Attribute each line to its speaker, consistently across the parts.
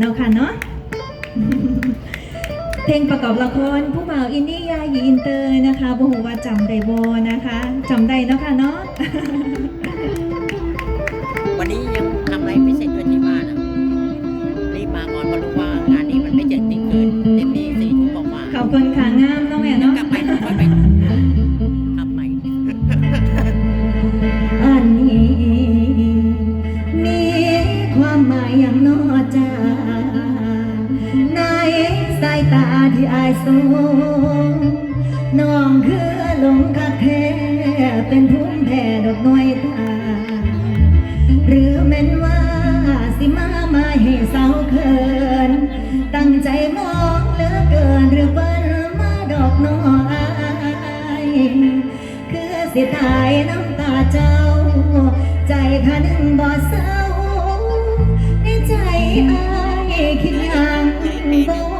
Speaker 1: เนาค่ะเนาะเพลงประกอบละครผู้บ่าอินดี้ยาหยีอินเตอร์นะคะบุหัวจำได้โบนะคะจำได้เนาะค่ะเนาะ
Speaker 2: วันนี้ยังทำอะไรไม่เสร็จ ตาที่
Speaker 1: อายสูงน้องคือหลงกักแทเป็นพุ่มแผ่ดอกน้อยตา หรือแม่นว่าสิมามาให้เศร้าเคิน ตั้งใจมองเหลือเกินหรือเปิ้นมาดอกน้อยคือสิตายน้ำตาเจ้า ใจข้านึงบ่เศร้าในใจอายคิดยังบ่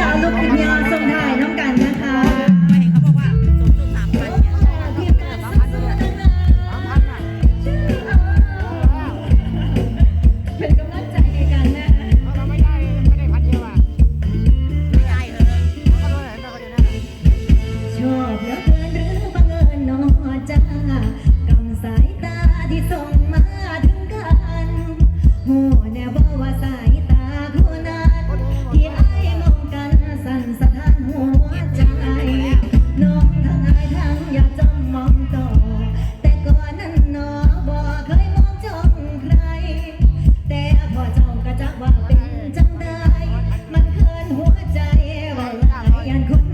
Speaker 2: ที่
Speaker 1: ส่ง
Speaker 2: มา
Speaker 1: ถึงกันหูแน่บว่าสาตาผู้นั้นที่ไอ้มองกันสันสะท้านหัวใจ น้องทั้งไอ้ทั้งอยากจ้องมองต่อ แต่ก่อนนั้นนอบ่เคยมองจ้องใคร แต่พอเจ้ากะจัว่าเป็นจังได้ มันเคินหัวใจว่าลายยันคน